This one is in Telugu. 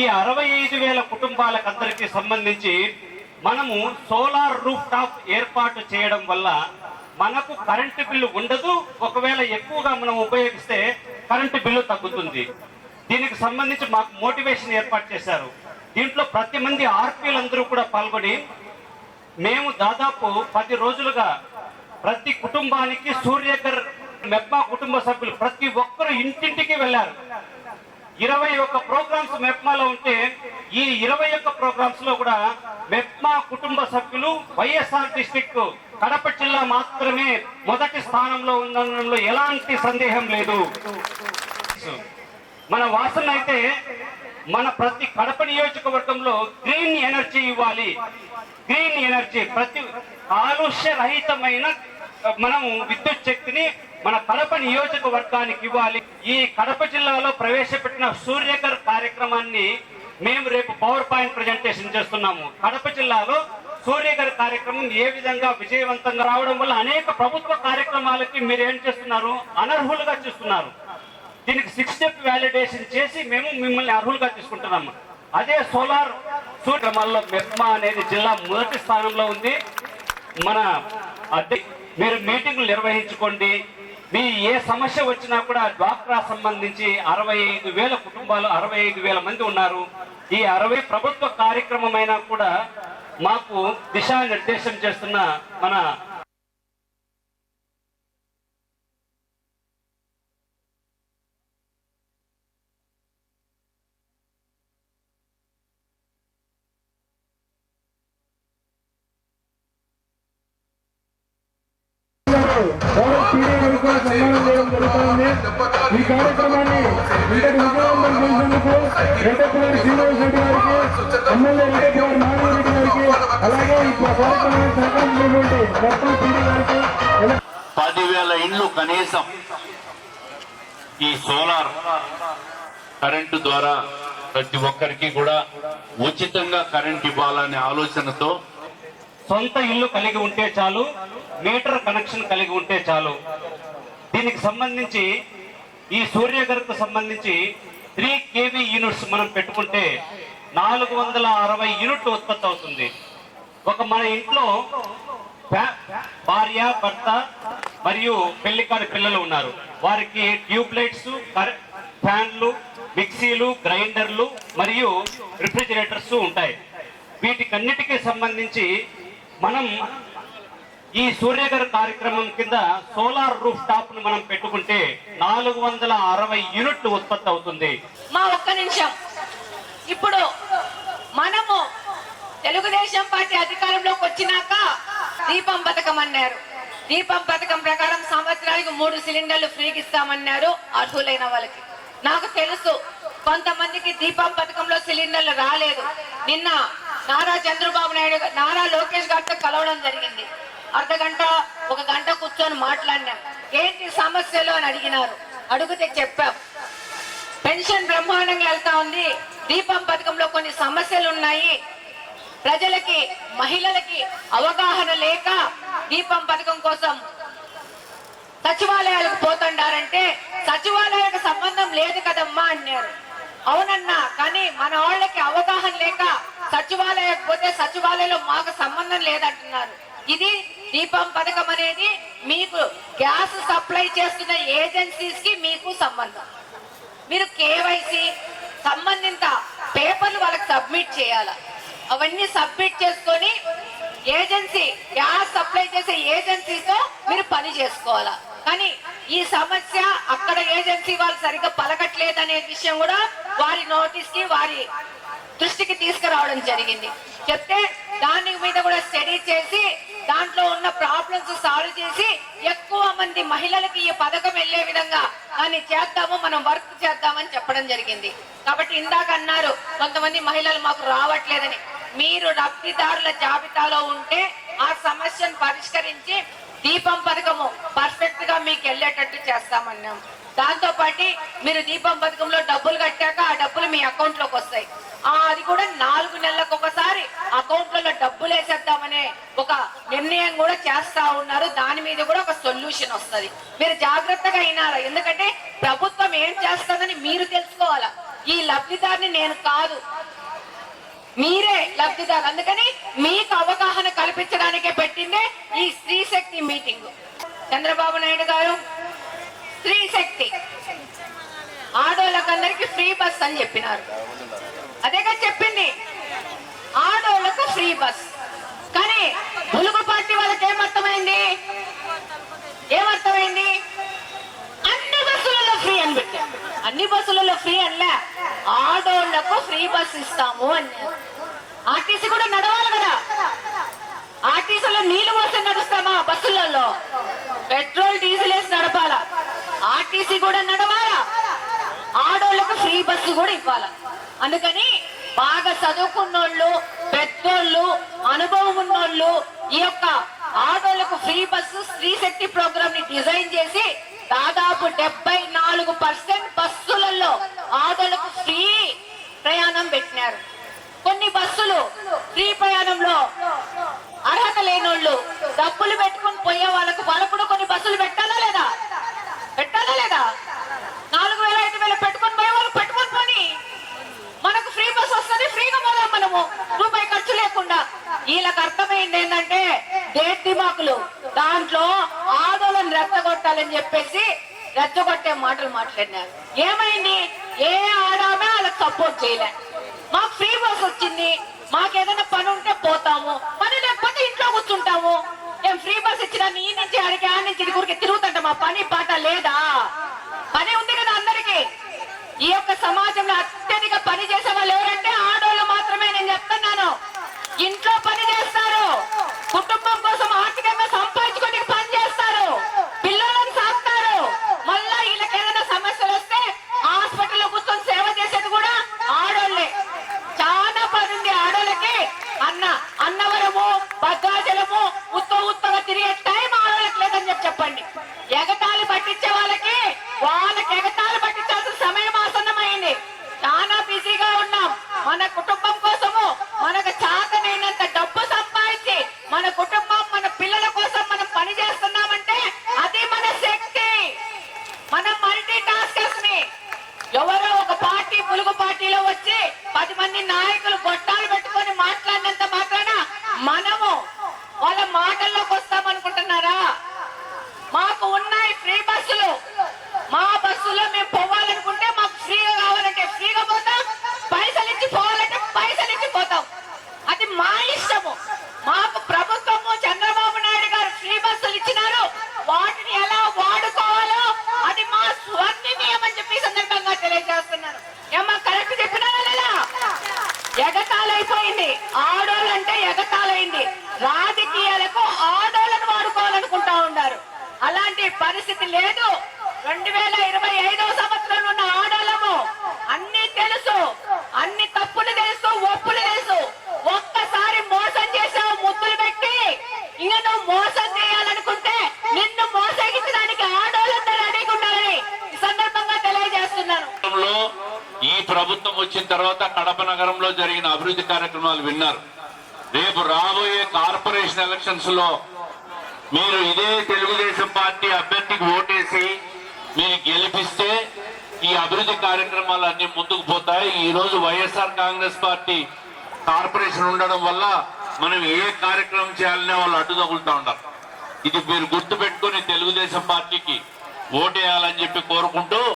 ఈ అరవై ఐదు వేల కుటుంబాలకందరికీ సంబంధించి మనము సోలార్ రూఫ్ టాప్ ఏర్పాటు చేయడం వల్ల మనకు కరెంటు బిల్లు ఉండదు. ఒకవేళ ఎక్కువగా మనం ఉపయోగిస్తే కరెంటు బిల్లు తగ్గుతుంది. దీనికి సంబంధించి మాకు మోటివేషన్ ఏర్పాటు చేశారు. దీంట్లో ప్రతి మంది ఆర్పీలందరూ కూడా పాల్గొని మేము దాదాపు పది రోజులుగా ప్రతి కుటుంబానికి సూర్యకర్ మెప్ప కుటుంబ సభ్యులు ప్రతి ఒక్కరు ఇంటింటికి వెళ్ళారు. ఇరవై ఒక్క ప్రోగ్రామ్స్ మెప్మాలో ఉంటే ఈ ఇరవై ఒక్క ప్రోగ్రామ్స్లో కూడా మెప్మా కుటుంబ సభ్యులు వైఎస్ఆర్ డిస్టిక్ కడప జిల్లా మాత్రమే మొదటి స్థానంలో ఉండడంలో ఎలాంటి సందేహం లేదు. మన వాసన అయితే మన ప్రతి కడప నియోజకవర్గంలో గ్రీన్ ఎనర్జీ ఇవ్వాలి. గ్రీన్ ఎనర్జీ ప్రతి కాలుష్య రహితమైన మనము విద్యుత్ శక్తిని మన కడప నియోజకవర్గానికి ఇవ్వాలి. ఈ కడప జిల్లాలో ప్రవేశపెట్టిన సూర్యకర్ కార్యక్రమాన్ని మేము రేపు పవర్ పాయింట్ ప్రజెంటేషన్ చేస్తున్నాము. కడప జిల్లాలో సూర్యకర్ కార్యక్రమం ఏ విధంగా విజయవంతంగా రావడం వల్ల అనేక ప్రభుత్వ కార్యక్రమాలకి మీరు ఏం చేస్తున్నారు? అనర్హులుగా చేస్తున్నారు. దీనికి సిక్స్ స్టెప్ వ్యాలిడేషన్ చేసి మేము మిమ్మల్ని అర్హులుగా తీసుకుంటున్నాము. అదే సోలార్ సూర్యక్రమాల్లో మెప్మా అనేది జిల్లా మొదటి స్థానంలో ఉంది. మన అద్దె మీరు మీటింగ్లు నిర్వహించుకోండి. మీ ఏ సమస్య వచ్చినా కూడా డ్వాక్రా సంబంధించి అరవై ఐదు వేల కుటుంబాలు అరవై ఐదు వేల మంది ఉన్నారు. ఈ అరవై ప్రభుత్వ కార్యక్రమం అయినా కూడా మాకు దిశానిర్దేశం చేస్తున్న మన గౌరవ ఈ కార్యక్రమాన్ని ఇంతటి విజయవంతం చేసినందుకు రెడ్డపల్లి శ్రీనివాస్ రెడ్డి గారికి ఎమ్మెల్యే రెడ్డపల్లి నారాయణ రెడ్డి గారికి అలాగే ఈ కార్యక్రమాన్ని సహకరించినటువంటి మొత్తం పీడీ గారికి పదివేల ఇండ్లు కనీసం ఈ సోలార్ కరెంటు ద్వారా ప్రతి ఒక్కరికి కూడా ఉచితంగా కరెంట్ ఇవ్వాలనే ఆలోచనతో సొంత ఇల్లు కలిగి ఉంటే చాలు మీటర్ కనెక్షన్ కలిగి ఉంటే చాలు. దీనికి సంబంధించి ఈ సూర్యగర్కు సంబంధించి త్రీ కేవీ యూనిట్స్ మనం పెట్టుకుంటే నాలుగు వందల అరవై యూనిట్లు ఉత్పత్తి అవుతుంది. ఒక మన ఇంట్లో ఫ్యా- భార్య భర్త మరియు పెళ్ళికాడి పిల్లలు ఉన్నారు. వారికి ట్యూబ్ లైట్స్ ఫ్యాన్లు మిక్సీలు గ్రైండర్లు మరియు రిఫ్రిజిరేటర్స్ ఉంటాయి. వీటికన్నిటికీ సంబంధించి మనం ఈ సూర్యగర్ కార్యక్రమం కింద సోలార్ రూఫ్ టాప్ను మనం పెట్టుకుంటే నాలుగు వందల అరవై యూనిట్లు ఉత్పత్తి అవుతుంది. మా ఒక్క నిమిషం. ఇప్పుడు మనము తెలుగుదేశం పార్టీ అధికారంలోకి వచ్చినాక దీపం పథకం అన్నారు. దీపం పథకం ప్రకారం సంవత్సరానికి మూడు సిలిండర్లు ఫ్రీకి ఇస్తామన్నారు అర్హులైన వాళ్ళకి. నాకు తెలుసు కొంతమందికి దీపం పథకంలో సిలిండర్లు రాలేదు. నిన్న నారా చంద్రబాబు నాయుడు నారా లోకేష్ గారితో కలవడం జరిగింది. అర్ధ గంట ఒక గంట కూర్చొని మాట్లాడినాం. ఏంటి సమస్యలు అని అడిగినారు. అడిగితే చెప్పాం. పెన్షన్ బ్రహ్మాండంగా వెళ్తా ఉంది. దీపం పథకంలో కొన్ని సమస్యలు ఉన్నాయి. ప్రజలకి మహిళలకి అవగాహన లేక దీపం పథకం కోసం సచివాలయాలకు పోతుండారంటే సచివాలయాలకు సంబంధం లేదు కదమ్మా అన్నారు. అవునన్నా కానీ మన వాళ్ళకి అవగాహన లేక సచివాలయం పోతే సచివాలయంలో మాకు సంబంధం లేదంటున్నారు. ఇది దీపం పథకం అనేది మీకు గ్యాస్ సప్లై చేస్తున్న ఏజెన్సీస్కి మీకు సంబంధం. మీరు కేవైసీ సంబంధిత పేపర్లు వాళ్ళకి సబ్మిట్ చేయాల. అవన్నీ సబ్మిట్ చేసుకొని ఏజెన్సీ గ్యాస్ సప్లై చేసే ఏజెన్సీతో మీరు పని చేసుకోవాలా. కానీ ఈ సమస్య అక్కడ ఏజెన్సీ వాళ్ళు సరిగ్గా పలకట్లేదు అనే విషయం కూడా వారి నోటీస్కి వారి దృష్టికి తీసుకురావడం జరిగింది. చెప్తే దాని మీద కూడా స్టడీ చేసి దాంట్లో ఉన్న ప్రాబ్లమ్స్ సాల్వ్ చేసి ఎక్కువ మంది మహిళలకి ఈ పథకం వెళ్ళే విధంగా దాన్ని చేద్దాము మనం వర్క్ చేద్దామని చెప్పడం జరిగింది. కాబట్టి ఇందాక అన్నారు కొంతమంది మహిళలు మాకు రావట్లేదని. మీరు లబ్ధిదారుల జాబితాలో ఉంటే ఆ సమస్యను పరిష్కరించి దీపం పథకము పర్ఫెక్ట్గా మీకు వెళ్ళేటట్టు చేస్తామన్నాం. దాంతో పాటు మీరు దీపం పథకంలో డబ్బులు కట్టాక ఆ డబ్బులు మీ అకౌంట్లోకి వస్తాయి. ఆ అది కూడా నాలుగు నెలలకు ఒకసారి అకౌంట్లలో డబ్బులు వేసేద్దామనే ఒక నిర్ణయం కూడా చేస్తా ఉన్నారు. దాని మీద కూడా ఒక సొల్యూషన్ వస్తుంది. మీరు జాగ్రత్తగా అయినారా? ఎందుకంటే ప్రభుత్వం ఏం చేస్తుందని మీరు తెలుసుకోవాలా? ఈ లబ్ధిదారిని నేను కాదు. మీరే లబ్ధిదారు. అందుకని మీకు అవగాహన కల్పించడానికే పెట్టిందే ఈ స్త్రీ శక్తి మీటింగ్. చంద్రబాబు నాయుడు గారు స్త్రీ శక్తి. ఆడోళ్ళకందరికి ఫ్రీ బస్ అని చెప్పినారు. అదేగా చెప్పింది. ఆడోళ్ళకు ఫ్రీ బస్. కానీ తెలుగు పార్టీ వాళ్ళకి ఏమర్థమైంది? ఏమర్థమైంది? అన్ని బస్సులలో ఫ్రీ అని అన్ని బస్సులలో ఫ్రీ అనలే. ఆటోళ్ళకు ఫ్రీ బస్ ఇస్తాము అన్నారు ఆర్టీసీ కూడా నడవాలి కదా. ఆర్టీసీలో నీళ్ళు పోస్తే నడుస్తామా బస్సులలో? పెట్రోల్ డీజిల్ వేసి నడపాలా? ఆర్టీసీ కూడా నడవాలా? ఆడోళ్ళకు ఫ్రీ బస్సు కూడా ఇవ్వాలా? అందుకని బాగా చదువుకున్నోళ్ళు పెద్దోళ్ళు అనుభవం ఉన్నోళ్ళు ఈ యొక్క ఆడోళ్ళకు ఫ్రీ బస్సు స్త్రీ శక్తి ప్రోగ్రామ్ని డిజైన్ చేసి దాదాపు డెబ్బై నాలుగు పర్సెంట్ బస్సులలో ఆడోళ్ళకు ఫ్రీ ప్రయాణం పెట్టినారు. కొన్ని బస్సులు ఫ్రీ ప్రయాణంలో అర్హత లేనోళ్ళు డబ్బులు పెట్టుకొని పోయే వాళ్ళకు వాళ్ళకు కూడా కొన్ని బస్సులు పెట్టాలా లేదా నాలుగు వేల ఐదు వేలు పెట్టుకొని పోయే వాళ్ళు పెట్టుకొని పోని మనకు ఫ్రీ బస్ వస్తుంది ఫ్రీగా పోదాం మనము రూపాయి ఖర్చు లేకుండా వీళ్ళకి అర్థమైంది ఏంటంటే దేట్ దాంట్లో ఆడోళ్ళని రెచ్చగొట్టాలని చెప్పేసి రెచ్చగొట్టే మాటలు మాట్లాడినారు. ఏమైంది? ఏ ఆడామే వాళ్ళకి సపోర్ట్ చేయలే. మాకు ఫ్రీ బస్ వచ్చింది. మాకు ఏదైనా పని ఉంటే పోతాము. పని లేకపోతే ఇంట్లో కూర్చుంటాము. ఏం ఫ్రీ బస్ ఇచ్చినా నీ నుంచి అడిగి ఆ నుంచి ఇక్కడికి తిరుగుతుంట మా పని పాట లేదా? పని ఉంది కదా అందరికి. ఈ యొక్క సమాజంలో అత్యధిక పని చేసే వాళ్ళు ఎవరంటే ఆడవాళ్ళు మాత్రమే నేను చెప్తున్నాను. ఇంట్లో పని చేస్తారు కుటుంబం కోసం ఆర్థికంగా సంపాదించుకొని పని చేస్తారు పిల్లలను సాకుతారు మళ్ళా వీళ్ళకి ఏదైనా సమస్యలు వస్తే హాస్పిటల్లో కూర్చొని సేవ చేసేది కూడా ఆడోళ్ళే చాలా పని ఉంది ఆడోళ్ళకి అన్న అన్నవరము భద్రాచలము ఉత్త ఉత్తగా తిరిగే టైం ఆడోళ్ళకి లేదని చెప్పి చెప్పండి ఎగతాళి పట్టించే వాళ్ళకి వాళ్ళకి ఎగతాళి పట్టించాల్సిన సమయం ఆసన్నమైంది చాలా బిజీగా ఉన్నాం మన కుటుంబం కోసము మనకు చాతనైనంత డబ్బు సంపాదించి మన కుటుంబం మన పిల్లల కోసం మనం పని చేస్తున్నామంటే అది మన శక్తి మనం మల్టీ టాస్కర్స్ని ఎవరో ఒక పార్టీ పులుగు పార్టీలో వచ్చి కొన్ని నాయకులు గొట్టాలు పెట్టుకొని మాట్లాడినంత మాత్రాన మనము వాళ్ళ మాటల్లోకి వస్తామనుకుంటున్నారా? మాకు ఉన్నాయి ఫ్రీ బస్సులు. మా బస్సులో మేము పోవాలనుకుంటున్నాం మాకు ఫ్రీగా కావాలంటే ఫ్రీగా పోతాం పైసలు ఇచ్చి పోవాలంటే పైసలు ఇచ్చి పోతాం అది మా ఇష్టము మాకు ప్రభుత్వము చంద్రబాబు నాయుడు గారు ఫ్రీ బస్సులు ఇచ్చినారు వాటిని ఎలా వాడుకోవాలో అది మా స్వర్ణనీయం అని చెప్పి ఈ సందర్భంగా తెలియజేస్తున్నాను ఏమా కరెక్ట్ చెప్పినారా లేదా ఎగతాలైపోయింది ఆడోళ్ళంటే ఎగతాలైంది రాజకీయాలకు ఆడోళ్ళను వాడుకోవాలనుకుంటా ఉన్నారు అలాంటి పరిస్థితి లేదు. రెండు వేల ఇరవై ఐదో సంవత్సరంలో ఉన్న ఆడోళ్ళము అన్ని తెలుసు. అన్ని తప్పులు తెలుసు ఒప్పులు తెలుసు. ఒక్కసారి మోసం చేసావు ముద్దులు పెట్టి. ఇంకా నువ్వు మోసం చేయాలనుకుంటే నిన్ను మోసగించడానికి ఆడోళ్ళందరూ అడిగి ఉండాలని ఈ సందర్భంగా తెలియజేస్తున్నాను. ఈ ప్రభుత్వం వచ్చిన తర్వాత కడప నగరంలో జరిగిన అభివృద్ధి కార్యక్రమాలు విన్నారు. రేపు రాబోయే కార్పొరేషన్ ఎలక్షన్స్లో మీరు ఇదే తెలుగుదేశం పార్టీ అభ్యర్థికి ఓటేసి మీరు గెలిపిస్తే ఈ అభివృద్ధి కార్యక్రమాలు అన్ని ముందుకు పోతాయి. ఈ రోజు వైఎస్ఆర్ కాంగ్రెస్ పార్టీ కార్పొరేషన్ ఉండడం వల్ల మనం ఏ కార్యక్రమం చేయాలనే వాళ్ళు అడ్డు తగులుతా ఉంటారు ఇది మీరు గుర్తుపెట్టుకుని తెలుగుదేశం పార్టీకి ఓటేయాలని చెప్పి కోరుకుంటూ